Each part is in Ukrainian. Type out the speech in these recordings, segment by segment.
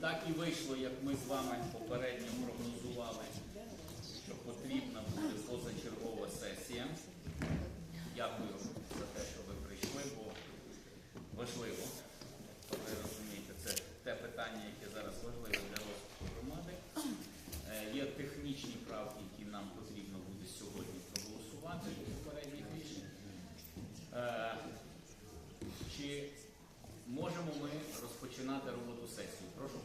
так і вийшло, як ми з вами попередньо прогнозували, що потрібна буде позачергова сесія. Дякую за те, що ви прийшли, бо важливо. Ви розумієте, це те питання, яке зараз важливе для розвитку громади. Е, Є технічні правки, які нам потрібно буде сьогодні проголосувати до попередніх рішень. Е, Чи можемо ми розпочинати роботу сесії? Прошу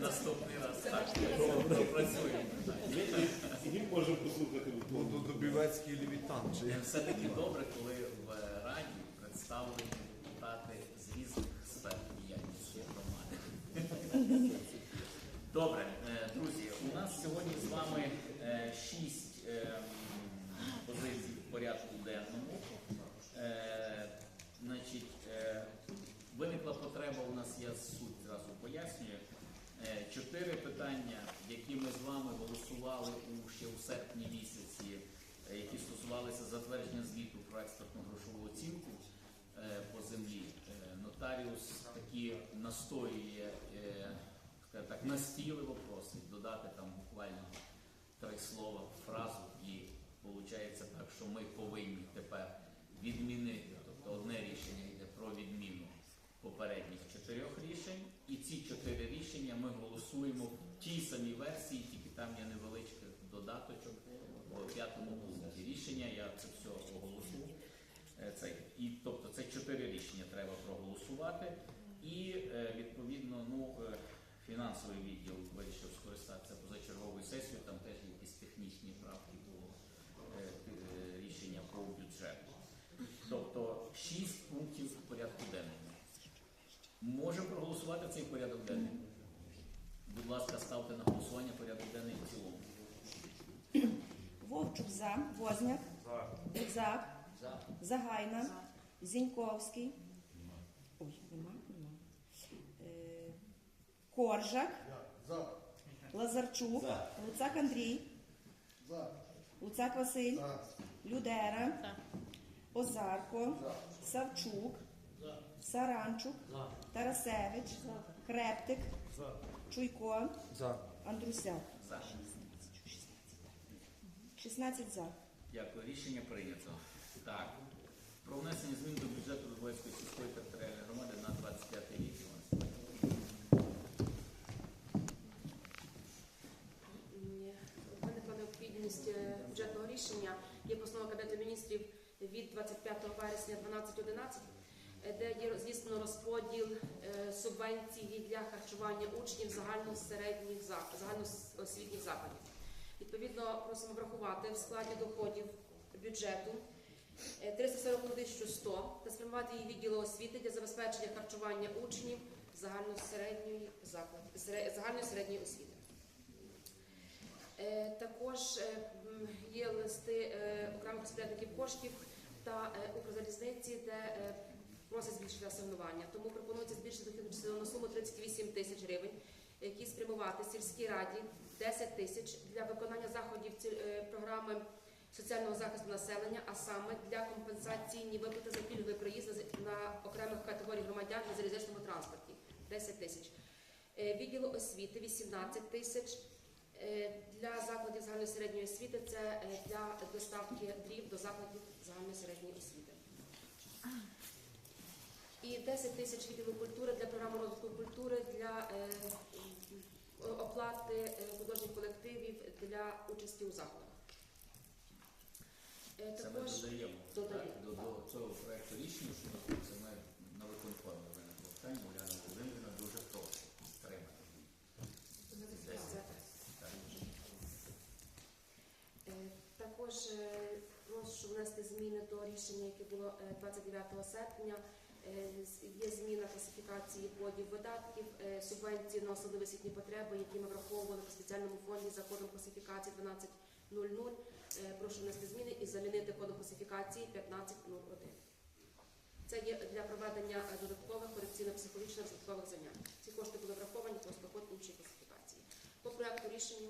Наступний раз так допрацюємо. Він може послухати. Все-таки добре, коли в Раді представлені депутати з різних сфер діяльності громади. Добре, е, друзі, у нас сьогодні з вами е, шість е, м, позицій в порядку денному. Е, Значить, е, виникла потреба, у нас я суть зразу пояснюю. Е, Чотири питання, які ми з вами голосували у ще у серпні місяці, е, які стосувалися затвердження звіту про експертну грошову оцінку е, по землі. Е, Нотаріус такі настоює, так, настійливо просить додати там буквально три слова, фразу, і виходить так, що ми повинні тепер відмінити. Тобто одне рішення йде про відміну попередніх чотирьох рішень, і ці чотири рішення ми голосуємо в тій самій версії, тільки там є невеличкий додаточок в п'ятому пункті. Рішення я це все оголошу. Е, Це, і, тобто це чотири рішення треба проголосувати. І е, відповідно, ну, е, фінансовий відділ вирішив скористатися позачерговою сесією, там теж якісь технічні правки було рішення по бюджету. Тобто шість пунктів порядку денному. Можемо проголосувати цей порядок денний. Будь ласка, ставте на голосування порядок денний в цілому. За. Возняк. За. За. Загайна. Зіньковський. Ой, нема, нема. Е, Коржак. Лазарчук. Луцак Андрій. Луцак Василь. Людера. Озарко. Савчук. Саранчук. Тарасевич. Хрептик. Чуйко. За. Андрусяк. За. 16 за. Дякую, рішення прийнято. Так. Про внесення змін до бюджету Дубовецької сільської територіальної громади на 25 рік. Іван Степанович. М, Виникла необхідність е, бюджетного рішення. Є постанова Кабінету міністрів від 25 вересня 12.11, е, де є здійснено розподіл е, субвенції для харчування учнів загальносередніх загальноосвітніх закладів. Відповідно, просимо врахувати в складі доходів бюджету е, 341 100 та спрямувати її відділу освіти для забезпечення харчування учнів загальносередньої закладів загальної середньої освіти. Е, Також е, є листи е, окремих розпорядників коштів та е, Укрзалізниці, де просять збільшити асигнування. Тому пропонується збільшити дохідну частину суму 38 тисяч гривень, які спрямувати сільській раді 10 тисяч для виконання заходів е, програми соціального захисту населення, а саме для компенсаційні виплати за пільговий проїзд на окремих категорій громадян на залізничному транспорті 10 тисяч. Е, Відділу освіти 18 тисяч. Е, Для закладів загальної середньої освіти це для доставки дрів до закладів загальної середньої освіти. І 10 тисяч відділу культури для програми розвитку культури для е, оплати е, художніх колективів для участі у заходах. Е, Це ми додаємо до, до цього проекту рішення, що це ми на виконкомі виникло питання. Уляна Володимирівна дуже прошу підтримати. Е, Також е, прошу внести зміни до рішення, яке було е, 29 серпня. Е, Є зміна класифікації кодів видатків, е, субвенції на особливі потреби, які ми враховували по спеціальному фонді за кодом класифікації 12.00. Е, Прошу внести зміни і замінити кодом класифікації 15.01. Це є для проведення додаткових корекційно-психологічних розвиткових занять. Ці кошти були враховані, просто код іншої класифікації. По проекту рішення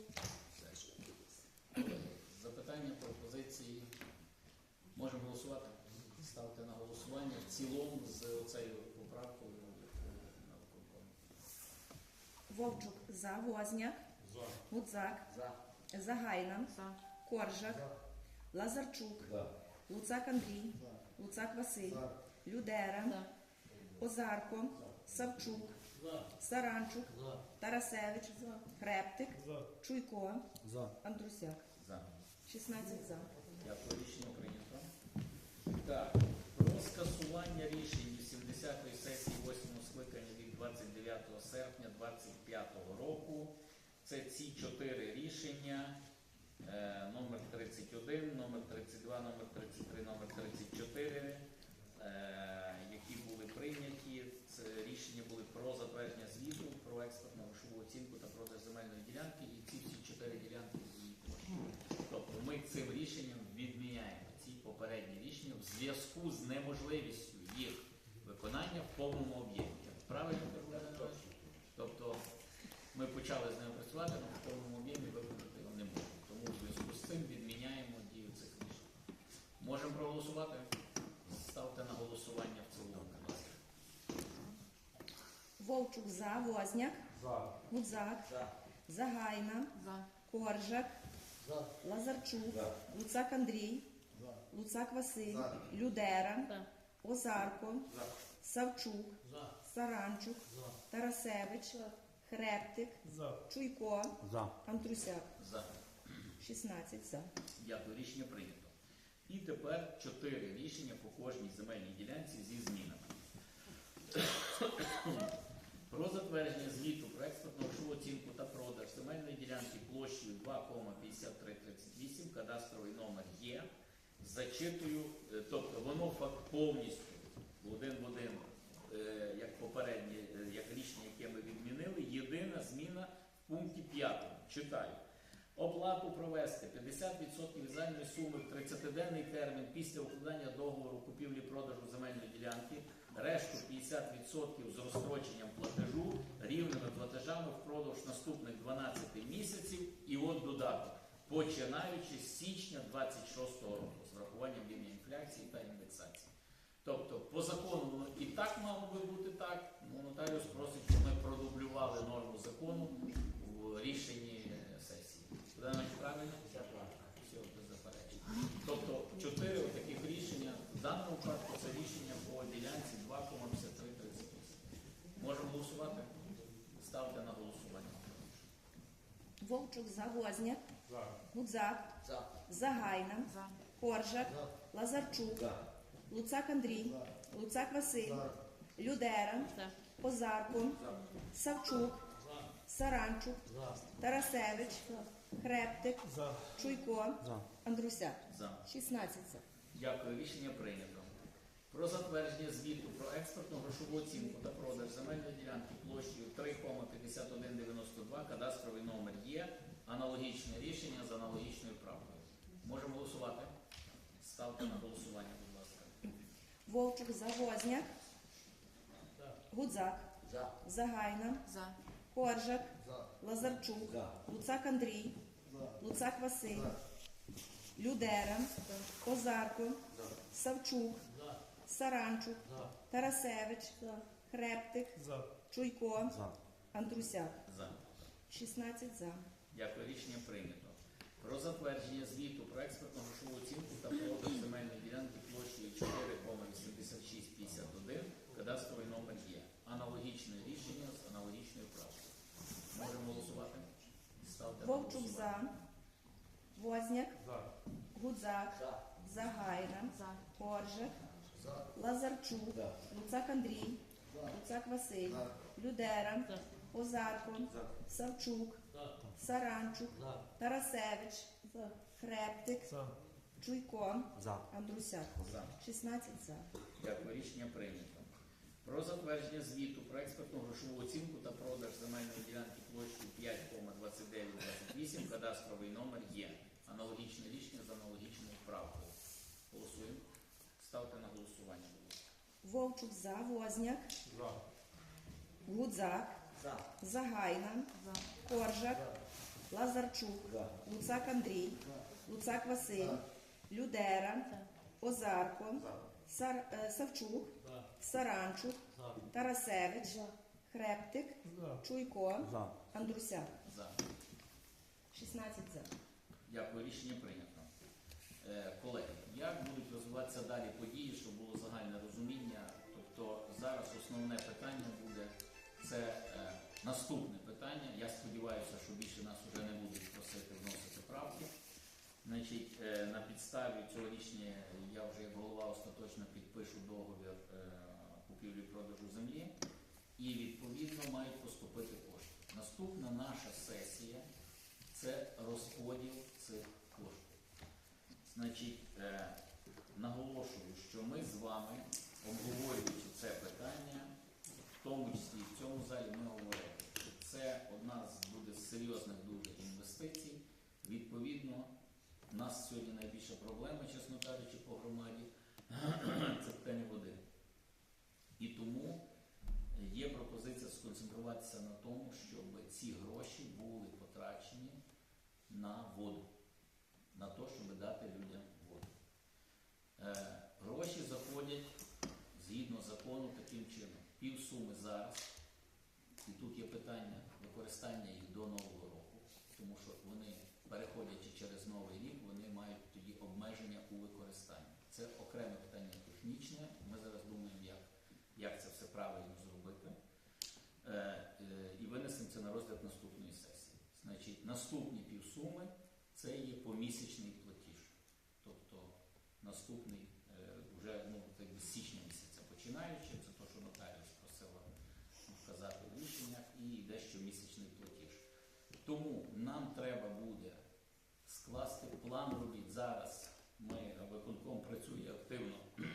Запитання, пропозиції. Можемо голосувати? Ставте на голосування в цілому з оцею поправкою на виконкомі. Вовчук за. Возняк. Гудзак. За. Загайна. Коржак. Лазарчук. За. Луцак Андрій. Луцак Василь. Людера. Озарко. Савчук. Саранчук. Тарасевич. Хрептик. Чуйко. За. Андрусяк. За. 16 за. Дякую, рішення прийнято. Так, про скасування рішень 80-ї сесії 8-го скликання від 29 серпня 2025 року. Це ці чотири рішення. е, Номер 31, номер 32, номер 33, номер 34, е, які були прийняті. Це рішення були про затвердження звіту, про експертну грошову оцінку та продаж земельної ділянки. І ці всі чотири ділянки. Тобто ми цим рішенням відміняємо ці попередні в зв'язку з неможливістю їх виконання в повному об'ємі. Правильно Тобто ми почали з ними працювати, але в повному об'ємі виконати його не можемо. Тому в зв'язку з цим відміняємо дію цих рішень. Можемо проголосувати? Ставте на голосування в цілому. Вовчук за. Возняк. За. Гудзак. Загайна. Коржак. Лазарчук. За. Луцак Андрій. Луцак Василь. Людера. Озарко. Савчук. Саранчук. Тарасевич. Хрептик. Чуйко. За. Андрусяк. За. 16 за. Дякую, рішення прийнято. І тепер чотири рішення по кожній земельній ділянці зі змінами. Про затвердження звіту про експортну грошову оцінку та продаж земельної ділянки площею 2,5338, кадастровий номер є. Зачитую, е, тобто воно факт повністю один в один, е, як попереднє, е, як рішення, яке ми відмінили. Єдина зміна в пункті 5. Читаю. Оплату провести 50% від суми в 30-денний термін після укладання договору купівлі-продажу земельної ділянки, решту 50% з розстроченням платежу рівними платежами впродовж наступних 12 місяців і от додаток, починаючи з січня 26 року з врахуванням рівня інфляції та індексації. Тобто, по закону воно і так мало би бути так. Ну, нотаріус просить, щоб ми продублювали норму закону в рішенні сесії. Богданович, правильно? Все, без заперечень. Тобто, чотири таких рішення. В даному випадку це рішення по ділянці 2,5338. Можемо голосувати? Ставте на голосування. Вовчук за Возняк. Гудзак. Загайна. Коржак. Лазарчук. Луцак Андрій. Луцак Василь. Людера. Озарко. Савчук. Саранчук. Тарасевич. Хрептик. Чуйко. Андрусяк. За. 16. Дякую, рішення прийнято. Про затвердження звіту про експортну грошову оцінку та продаж земельної ділянки площею 3,5192, кадастровий номер є. Аналогічне рішення з аналогічною правкою. Можемо голосувати? Ставте на голосування, будь ласка. Вовчук за Возняк. Гудзак. Загайна. Коржак. Лазарчук. Луцак Андрій. Луцак Василь. Людера. Озарко. Савчук. Саранчук. Тарасевич. Хрептик. Чуйко. Андрусяк. За. 16 за. Дякую, рішення прийнято. Про затвердження звіту про експортну грошову оцінку та продаж земельної ділянки площею 4,8651, кадастровий номер є. Аналогічне рішення з аналогічною правкою. Можемо голосувати? Ставте на Вовчук голосування. за. Возняк. Гудзак. Загайна. Коржак. Лазарчук. Луцак Андрій. Луцак Василь. Людера. Озарко. Савчук. Саранчук. Тарасевич. Хрептик. Чуйко. Андрусяк. За. 16 за. Дякую, рішення прийнято. Про затвердження звіту про експертну грошову оцінку та продаж земельної ділянки площею 5,2928, кадастровий номер є. Аналогічне рішення з аналогічною правкою. Голосуємо. Ставте на голосування. будь ласка. Вовчук за. Возняк. Гудзак. Загайна. Коржак. Лазарчук. Луцак Андрій. Луцак Василь. Людера. Озарко. Сар, Савчук. Саранчук. Тарасевич. Хрептик. Чуйко. Андрусяк. За. 16 за. Дякую, рішення прийнято. Е, колеги, як будуть розвиватися далі події, щоб було загальне розуміння? Тобто зараз основне питання буде це е, наступне питання. Я сподіваюся, що більше нас вже не будуть просити вносити правки. Значить, е, на підставі цього рішення я вже як голова остаточно підпишу договір е, купівлі-продажу землі і відповідно мають поступити кошти. Наступна наша сесія це розподіл цих коштів. Значить, е, наголошую, що ми з вами, обговорюючи це питання, в тому числі в цьому залі ми говорили, що це одна з буде серйозних дуже інвестицій. Відповідно, у нас сьогодні найбільша проблема, чесно кажучи, по громаді це питання води. І тому є пропозиція сконцентруватися на тому, щоб ці гроші були потрачені на воду, на те, щоб дати людям воду. Е, гроші заходять згідно закону таким чином. Півсуми зараз, і тут є питання використання їх до Нового року, тому що вони, переходячи через Новий рік, вони мають тоді обмеження у використанні. Це окреме питання технічне. Ми зараз думаємо, як, як це все правильно зробити. Е, е, і винесемо це на розгляд наступної сесії. Значить, наступні півсуми це є помісячний платіж. Тобто наступний е, вже ну, так з січня місяця починаючи, це те, що нотаріус просила вказати і дещо місячний платіж. Тому нам треба буде скласти план робіт. Зараз ми виконком працює активно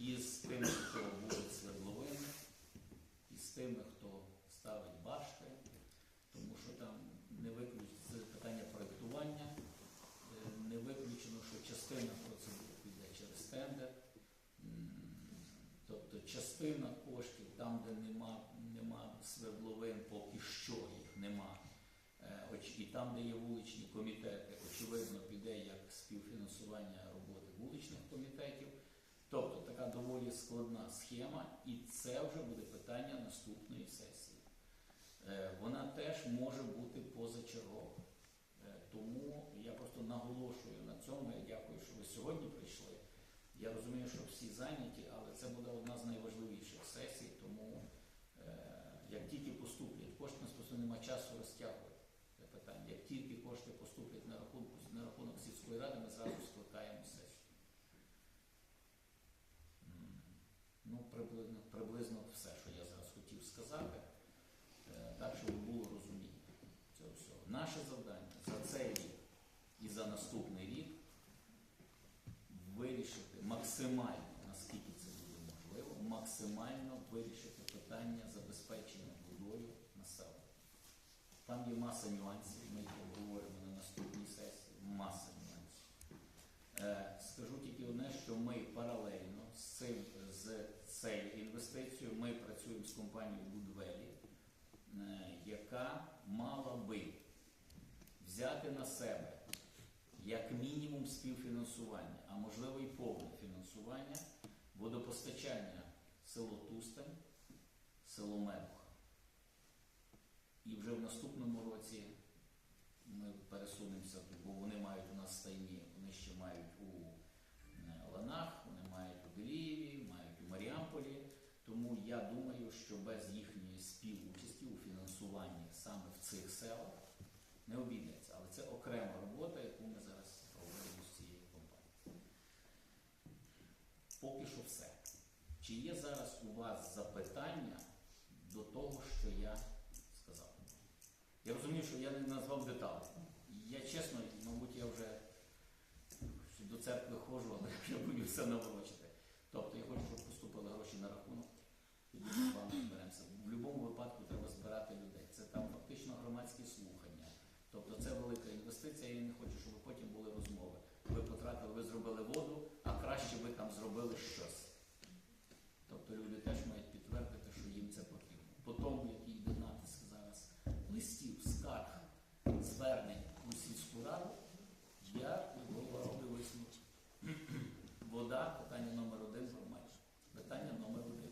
із тими, хто будуть свердловини, із тими, хто ставить башти, тому що там не виключено питання проєктування, е, не виключено, що частина процедур піде через тендер. Тобто частина там, де нема, нема свердловин, поки що їх нема. Е, І там, де є вуличні комітети, очевидно, піде як співфінансування роботи вуличних комітетів. Тобто така доволі складна схема, і це вже буде питання наступної сесії. Е, Вона теж може бути позачергова. Е, Тому я просто наголошую на цьому. Я дякую, що ви сьогодні прийшли. Я розумію, що всі зайняті, але це буде одна з найважливіших сесій, тому е, як тільки поступлять кошти, у нас просто немає часу розтягувати це питання. Як тільки кошти поступлять на рахунку на рахунок сільської ради, ми зразу скликаємо сесію. Ну, приблизно, приблизно все, що я зараз хотів сказати, Е, так, щоб було розуміння цього всього. Наше завдання за цей рік і за наступний рік вирішити максимально, наскільки це буде можливо, максимально вирішити питання забезпечення. Там є маса нюансів, ми їх обговоримо на наступній сесії. Маса нюансів. Е, скажу тільки одне, що ми паралельно з цим з цією інвестицією ми працюємо з компанією Goodvalley, е, яка мала би взяти на себе як мінімум співфінансування, а можливо і повне фінансування водопостачання село Тустань, село Мемуха. І вже в наступному році ми пересунемося, бо вони мають у нас стайні, вони ще мають у е, Ланах, вони мають у Делієві, мають у Маріамполі. Тому я думаю, що без їхньої співучасті у фінансуванні саме в цих селах не обійдеться. Але це окрема робота, яку ми зараз проводимо з цією компанією. Поки що все. Чи є зараз у вас запитання до того, що я? Я розумію, що я не назвав деталі. Я чесно, мабуть, я вже до церкви ходжу, але я вже боюся наворочити. Тобто я хочу, щоб поступили гроші на рахунок, зберемося. В будь-якому випадку треба збирати людей. Це там фактично громадські слухання. Тобто це велика інвестиція, я не хочу, щоб потім були розмови. Ви потратили, ви зробили воду, а краще ви там зробили щось. Тобто люди теж мають підтвердити, що їм це потрібно. По тому, який йде натиск зараз листів, скарг, звернень у сільську раду, я роблю висновок. Вода питання номер один громадське. Питання номер один.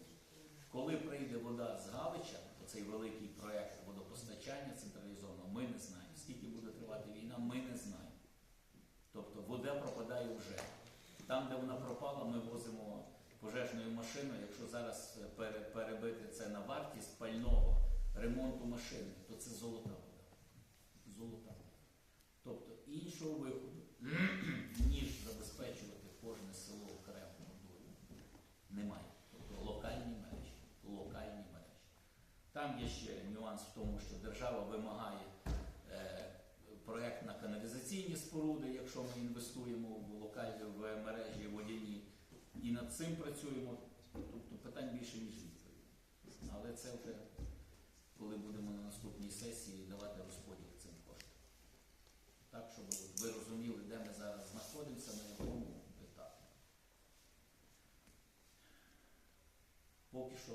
Коли прийде вода з Галича, оцей великий проєкт водопостачання централізованого, ми не знаємо. Скільки буде тривати війна, ми не знаємо. Тобто вода пропадає вже. Там, де вона пропала, ми возимо пожежною машиною. Якщо зараз е, перебити це на вартість пального ремонту машини, то це золота вода. Золота вода. Тобто іншого виходу, ніж забезпечувати кожне село окремо водою, немає. Тобто локальні мережі. Локальні мережі. Там є ще нюанс в тому, що держава вимагає е, проект на каналізаційні споруди, якщо ми інвестуємо в локальні в мережі водяні. І над цим працюємо. Тобто питань більше, ніж відповідь. Але це вже коли будемо на наступній сесії давати розподіл цим коштам. Так, щоб ви розуміли, де ми зараз знаходимося, на якому етапі. Поки що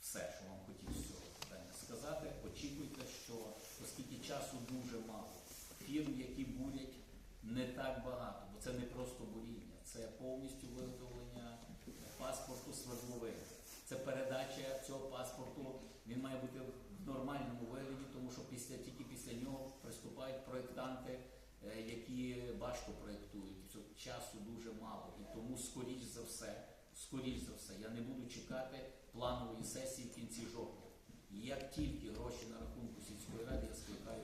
все, що вам хотів з цього питання сказати. Очікуйте, що оскільки часу дуже мало, фірм, які бурять, не так багато, це не просто буріння, це повністю виготовлення паспорту свердловини. Це передача цього паспорту, він має бути в нормальному вигляді, тому що після, тільки після нього приступають проєктанти, е, які башту проєктують. Цього часу дуже мало. І тому, скоріш за все, скоріш за все, я не буду чекати планової сесії в кінці жовтня. Як тільки гроші на рахунку сільської ради, я скликаю,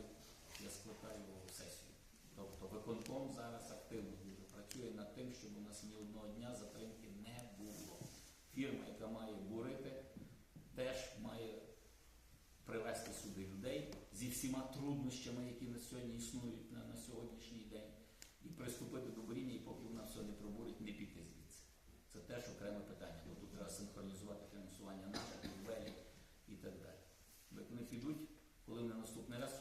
я скликаю сесію. Тобто виконком зараз активно дуже працює над тим, щоб у нас ні одного дня затримки не було. Фірма, яка має бурити, теж має привезти сюди людей зі всіма труднощами, які на сьогодні існують на, на сьогоднішній день, і приступити до буріння, і поки вона все не пробурить, не піти звідси. Це теж окреме питання, бо тут треба синхронізувати фінансування наших велів і так далі. Як вони підуть, коли вони наступний раз